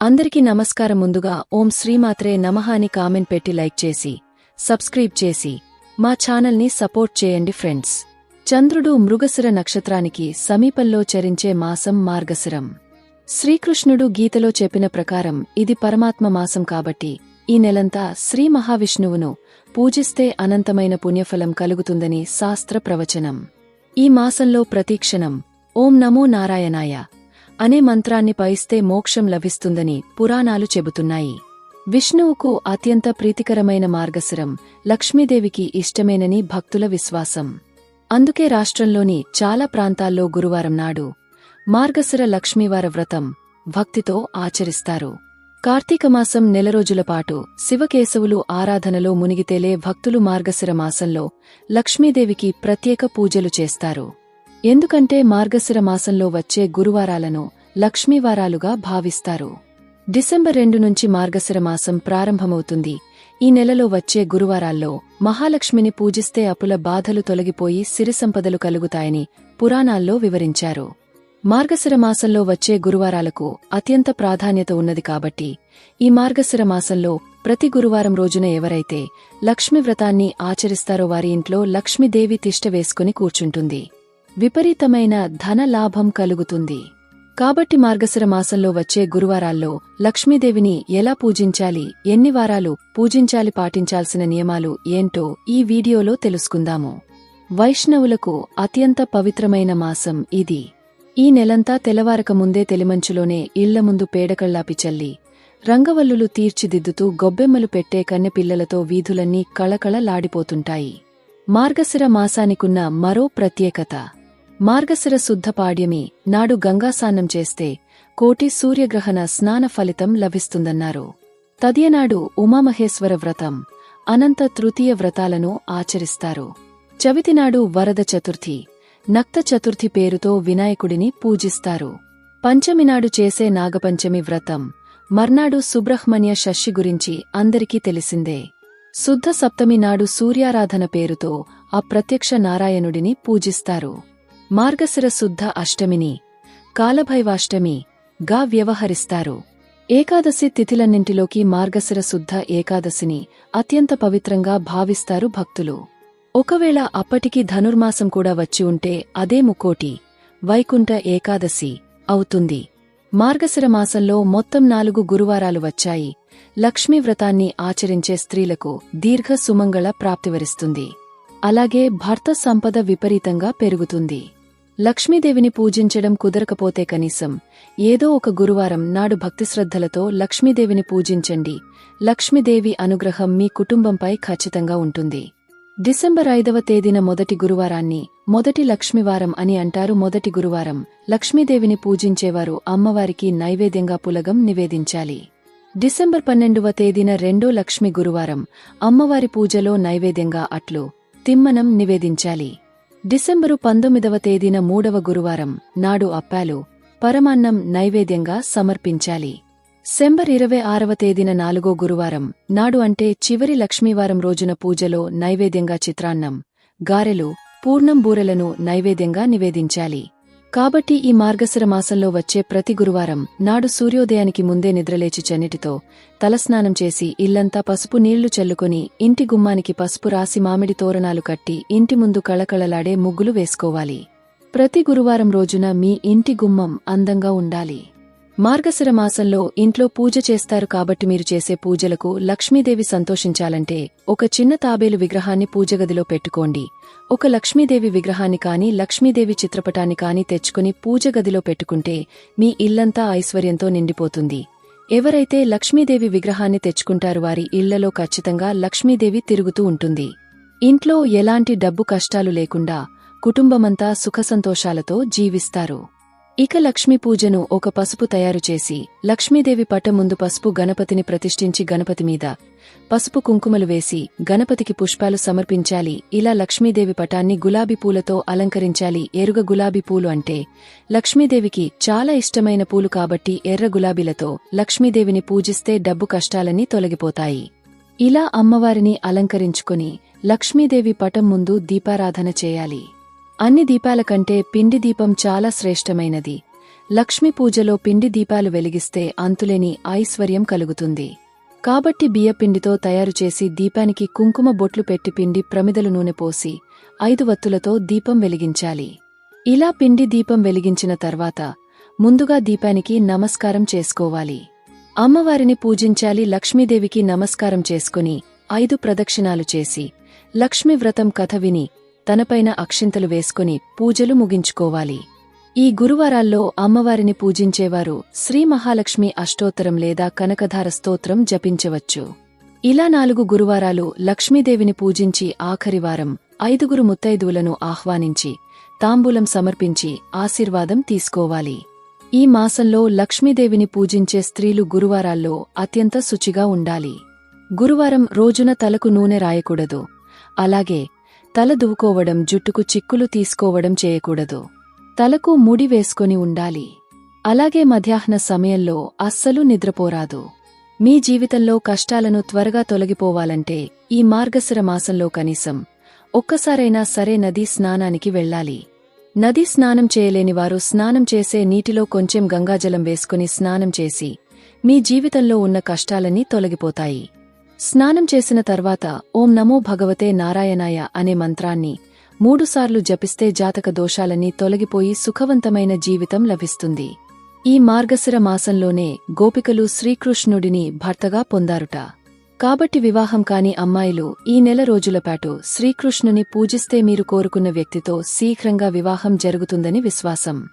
అందరికీ నమస్కారం ముందుగా ఓం శ్రీమాత్రే నమః అని కామెంట్ పెట్టి లైక్ చేసి సబ్స్క్రైబ్ చేసి మా ఛానల్ని సపోర్ట్ చేయండి ఫ్రెండ్స్. చంద్రుడు మృగశిర నక్షత్రానికి సమీపంలో చరించే మాసం మార్గశిరం. శ్రీకృష్ణుడు గీతలో చెప్పిన ప్రకారం ఇది పరమాత్మ మాసం కాబట్టి ఈ నెలంతా శ్రీ మహావిష్ణువును పూజిస్తే అనంతమైన పుణ్యఫలం కలుగుతుందని శాస్త్ర ప్రవచనం. ఈ మాసంలో ప్రతీక్షణం ఓం నమో నారాయణాయ. అనే మంత్రాన్ని పయిస్తే మోక్షం లభిస్తుందని పురాణాలు చెబుతున్నాయి. విష్ణువుకు అత్యంత ప్రీతికరమైన మార్గశిరం లక్ష్మీదేవికి ఇష్టమేనని భక్తుల విశ్వాసం. అందుకే రాష్ట్రంలోని చాలా ప్రాంతాల్లో గురువారం నాడు మార్గశిర లక్ష్మీవార వ్రతం భక్తితో ఆచరిస్తారు. కార్తీకమాసం నెల రోజులపాటు శివకేశవులు ఆరాధనలో మునిగితేలే భక్తులు మార్గశిర మాసంలో లక్ష్మీదేవికి ప్రత్యేక పూజలు చేస్తారు. ఎందుకంటే మార్గశిర మాసంలో వచ్చే గురువారాలను లక్ష్మీవారాలుగా భావిస్తారు. డిసెంబర్ రెండు నుంచి మార్గశిర మాసం ప్రారంభమవుతుంది. ఈ నెలలో వచ్చే గురువారాల్లో మహాలక్ష్మిని పూజిస్తే అపుల బాధలు తొలగిపోయి సిరిసంపదలు కలుగుతాయని పురాణాల్లో వివరించారు. మార్గశిర మాసంలో వచ్చే గురువారాలకు అత్యంత ప్రాధాన్యత ఉన్నది కాబట్టి ఈ మార్గశిర మాసంలో ప్రతి గురువారం రోజున ఎవరైతే లక్ష్మీ వ్రతాన్ని ఆచరిస్తారో వారి ఇంట్లో లక్ష్మీదేవి తిష్ట వేసుకుని కూర్చుంటుంది. విపరీతమైన ధన లాభం కలుగుతుంది. కాబట్టి మార్గశిర మాసంలో వచ్చే గురువారాల్లో లక్ష్మీదేవిని ఎలా పూజించాలి ఎన్ని వారాలు పూజించాలి పాటించాల్సిన నియమాలు ఏంటో ఈ వీడియోలో తెలుసుకుందాము. వైష్ణవులకు అత్యంత పవిత్రమైన మాసం ఇది. ఈ నెలంతా తెల్లవారక ముందే తెలిమంచులోనే ఇళ్ళ ముందు పేడకళ్ళాపి చల్లి రంగవల్లులు తీర్చిదిద్దుతూ గొబ్బెమ్మలు పెట్టే కన్నెపిల్లలతో వీధులన్నీ కళకళలాడిపోతుంటాయి. మార్గశిర మాసానికున్న మరో ప్రత్యేకత. మార్గశిర శుద్ధ పాడ్యమి నాడు గంగాసానం చేస్తే కోటి సూర్యగ్రహణ స్నాన ఫలితం లభిస్తుందన్నారు. తదియనాడు ఉమామహేశ్వర వ్రతం అనంత తృతీయ వ్రతాలను ఆచరిస్తారు. చవితినాడు వరద చతుర్థి నక్త చతుర్థి పేరుతో వినాయకుడిని పూజిస్తారు. పంచమినాడు చేసే నాగపంచమి వ్రతం మర్నాడు సుబ్రహ్మణ్య షష్షి గురించి అందరికీ తెలిసిందే. శుద్ధ సప్తమి నాడు సూర్యారాధన పేరుతో ఆ ప్రత్యక్ష నారాయణుడిని పూజిస్తారు. మార్గశిర శుద్ధ అష్టమిని కాలభైవాష్టమి గా వ్యవహరిస్తారు. ఏకాదశి తిథిలన్నింటిలోకి మార్గశిర శుద్ధ ఏకాదశిని అత్యంత పవిత్రంగా భావిస్తారు భక్తులు. ఒకవేళ అప్పటికి ధనుర్మాసం కూడా వచ్చి ఉంటే అదే ముక్కోటి వైకుంఠ ఏకాదశి అవుతుంది. మార్గశిర మాసంలో మొత్తం నాలుగు గురువారాలు వచ్చాయి. లక్ష్మీ వ్రతాన్ని ఆచరించే స్త్రీలకు దీర్ఘ సుమంగళ ప్రాప్తివరిస్తుంది అలాగే భర్త సంపద విపరీతంగా పెరుగుతుంది. లక్ష్మీదేవిని పూజించడం కుదరకపోతే కనీసం ఏదో ఒక గురువారం నాడు భక్తిశ్రద్ధలతో లక్ష్మీదేవిని పూజించండి. లక్ష్మీదేవి అనుగ్రహం మీ కుటుంబంపై ఖచ్చితంగా ఉంటుంది. డిసెంబర్ ఐదవ తేదీన మొదటి గురువారాన్ని మొదటి లక్ష్మీవారం అని అంటారు మొదటి గురువారం. లక్ష్మీదేవిని పూజించేవారు అమ్మవారికి నైవేద్యంగా పులగం నివేదించాలి. డిసెంబర్ పన్నెండవ తేదీన రెండో లక్ష్మి గురువారం. అమ్మవారి పూజలో నైవేద్యంగా అట్లు తిమ్మనం నివేదించాలి. డిసెంబరు పంతొమ్మిదవ తేదీన మూడవ గురువారం నాడు అప్పాలు పరమాన్నం నైవేద్యంగా సమర్పించాలి. సెంబర్ ఇరవై ఆరవ తేదీన నాలుగో గురువారం నాడు అంటే చివరి లక్ష్మీవారం రోజున పూజలో నైవేద్యంగా చిత్రాన్నం గారెలు పూర్ణం బూరెలను నైవేద్యంగా నివేదించాలి. కాబట్టి ఈ మార్గశిర మాసంలో వచ్చే ప్రతి గురువారం నాడు సూర్యోదయానికి ముందే నిద్రలేచి చన్నిటితో తలస్నానం చేసి ఇల్లంతా పసుపు నీళ్ళు చల్లుకొని ఇంటి గుమ్మానికి పసుపు రాసి మామిడి తోరణాలు కట్టి ఇంటి ముందు కళకళలాడే ముగ్గులు వేసుకోవాలి. ప్రతి గురువారం రోజున మీ ఇంటి గుమ్మం అందంగా ఉండాలి. మార్గశిర మాసంలో ఇంట్లో పూజ చేస్తారు కాబట్టి మీరు చేసే పూజలకు లక్ష్మీదేవి సంతోషించాలంటే ఒక చిన్న తాబేలు విగ్రహాన్ని పూజగదిలో పెట్టుకోండి. ఒక లక్ష్మీదేవి విగ్రహాన్ని కాని లక్ష్మీదేవి చిత్రపటాన్ని కాని తెచ్చుకుని పూజగదిలో పెట్టుకుంటే మీ ఇల్లంతా ఐశ్వర్యంతో నిండిపోతుంది. ఎవరైతే లక్ష్మీదేవి విగ్రహాన్ని తెచ్చుకుంటారు వారి ఇళ్ళలో ఖచ్చితంగా లక్ష్మీదేవి తిరుగుతూ ఉంటుంది. ఇంట్లో ఎలాంటి డబ్బు కష్టాలు లేకుండా కుటుంబమంతా సుఖసంతోషాలతో జీవిస్తారు. ఇక లక్ష్మీ పూజను ఒక పసుపు తయారు చేసి లక్ష్మీదేవి పట ముందు పసుపు గణపతిని ప్రతిష్ఠించి గణపతి మీద పసుపు కుంకుమలు వేసి గణపతికి పుష్పాలు సమర్పించాలి. ఇలా లక్ష్మీదేవి పటాన్ని గులాబీ పూలతో అలంకరించాలి. ఎరుగ గులాబీ పూలు అంటే లక్ష్మీదేవికి చాలా ఇష్టమైన పూలు కాబట్టి ఎర్ర గులాబీలతో లక్ష్మీదేవిని పూజిస్తే డబ్బు కష్టాలన్నీ తొలగిపోతాయి. ఇలా అమ్మవారిని అలంకరించుకుని లక్ష్మీదేవి పటం ముందు దీపారాధన చేయాలి. అన్ని దీపాల కంటే పిండి దీపం చాలా శ్రేష్టమైనది. లక్ష్మీ పూజలో పిండి దీపాలు వెలిగిస్తే అంతులేని ఐశ్వర్యం కలుగుతుంది. కాబట్టి బియ్యపిండితో తయారుచేసి దీపానికి కుంకుమ బొట్లు పెట్టి పిండి ప్రమిదలు నూనె పోసి ఐదు వత్తులతో దీపం వెలిగించాలి. ఇలా పిండి దీపం వెలిగించిన తర్వాత ముందుగా దీపానికి నమస్కారం చేసుకోవాలి. అమ్మవారిని పూజించాలి లక్ష్మీదేవికి నమస్కారం చేసుకుని ఐదు ప్రదక్షిణాలు చేసి లక్ష్మీ వ్రతం కథ విని తనపైన అక్షింతలు వేసుకుని పూజలు ముగించుకోవాలి. ఈ గురువారాల్లో అమ్మవారిని పూజించేవారు శ్రీ మహాలక్ష్మి అష్టోత్తరం లేదా కనకధార స్తోత్రం జపించవచ్చు. ఇలా నాలుగు గురువారాలు లక్ష్మీదేవిని పూజించి ఆఖరి వారం ఐదుగురు ముత్తైదువులను ఆహ్వానించి తాంబూలం సమర్పించి ఆశీర్వాదం తీసుకోవాలి. ఈ మాసంలో లక్ష్మీదేవిని పూజించే స్త్రీలు గురువారాల్లో అత్యంత శుచిగా ఉండాలి. గురువారం రోజున తలకు నూనె రాయకూడదు. అలాగే తల దువ్వుకోవడం జుట్టుకు చిక్కులు తీసుకోవడం చేయకూడదు. తలకు ముడి వేసుకొని ఉండాలి. అలాగే మధ్యాహ్న సమయంలో అస్సలు నిద్రపోరాదు. మీ జీవితంలో కష్టాలను త్వరగా తొలగిపోవాలంటే ఈ మార్గశిర మాసంలో కనీసం ఒక్కసారైనా సరే నదీ స్నానానికి వెళ్ళాలి. నదీ స్నానం చేయలేనివారు స్నానం చేసే నీటిలో కొంచెం గంగాజలం వేసుకుని స్నానం చేసి మీ జీవితంలో ఉన్న కష్టాలన్నీ తొలగిపోతాయి. స్నానం చేసిన తర్వాత ఓం నమో భగవతే నారాయణాయ అనే మంత్రాన్ని మూడుసార్లు జపిస్తే జాతక దోషాలన్నీ తొలగిపోయి సుఖవంతమైన జీవితం లభిస్తుంది. ఈ మార్గశిర మాసంలోనే గోపికలు శ్రీకృష్ణుడిని భర్తగా పొందారుట. కాబట్టి వివాహం కాని అమ్మాయిలు ఈ నెల రోజులపాటు శ్రీకృష్ణుని పూజిస్తే మీరు కోరుకున్న వ్యక్తితో శీఘ్రంగా వివాహం జరుగుతుందని విశ్వాసం.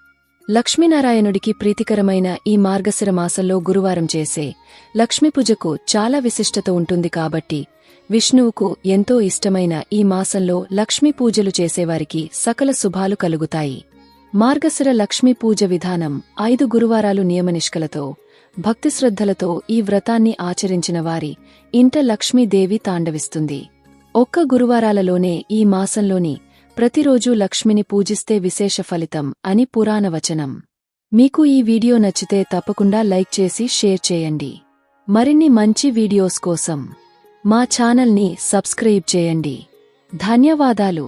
లక్ష్మీనారాయణుడికి ప్రీతికరమైన ఈ మార్గశిర మాసంలో గురువారం చేసే లక్ష్మీపూజకు చాలా విశిష్టత ఉంటుంది కాబట్టి విష్ణువుకు ఎంతో ఇష్టమైన ఈ మాసంలో లక్ష్మీపూజలు చేసేవారికి సకల శుభాలు కలుగుతాయి. మార్గశిర లక్ష్మీపూజ విధానం ఐదు గురువారాలు నియమనిష్కలతో భక్తిశ్రద్ధలతో ఈ వ్రతాన్ని ఆచరించిన వారి ఇంట లక్ష్మీదేవి తాండవిస్తుంది. ఒక్క గురువారాలలోనే ఈ మాసంలోని ప్రతిరోజూ లక్ష్మిని పూజిస్తే విశేష ఫలితం అని పురాణవచనం మీకు ఈ వీడియో నచ్చితే తప్పకుండా లైక్ చేసి షేర్ చేయండి. మరిన్ని మంచి వీడియోస్ కోసం మా ఛానల్ని సబ్స్క్రైబ్ చేయండి. ధన్యవాదాలు.